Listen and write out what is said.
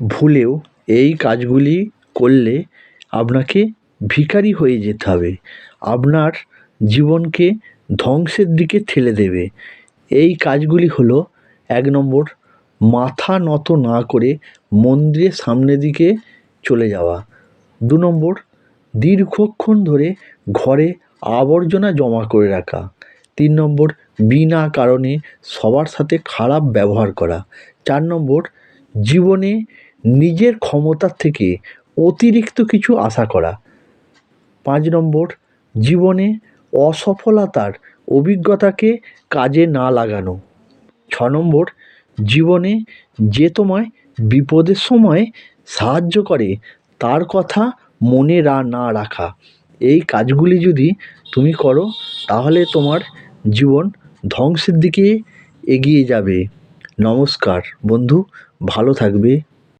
ভুলেও এই কাজগুলি করলে আপনাকে ভিখারি হয়ে যেতে হবে। আপনার জীবনকে ধ্বংসের দিকে ঠেলে দেবে। এই কাজগুলি হলো এক নম্বর, মাথা নত না করে মন্দিরের সামনের দিকে চলে যাওয়া। দু নম্বর, দীর্ঘক্ষণ ধরে ঘরে আবর্জনা জমা করে রাখা। তিন নম্বর, বিনা কারণে সবার সাথে খারাপ ব্যবহার করা। চার নম্বর জীবনে নিজের ক্ষমতার থেকে অতিরিক্ত কিছু আশা করা। পাঁচ নম্বর, জীবনে অসফলতার অভিজ্ঞতাকে কাজে না লাগানো। ছ নম্বর, জীবনে যে তোমায় বিপদের সময় সাহায্য করে, তার কথা মনে না রাখা। এই কাজগুলি যদি তুমি করো, তাহলে তোমার জীবন ধ্বংসের দিকে এগিয়ে যাবে। নমস্কার বন্ধু ভালো থাকবে।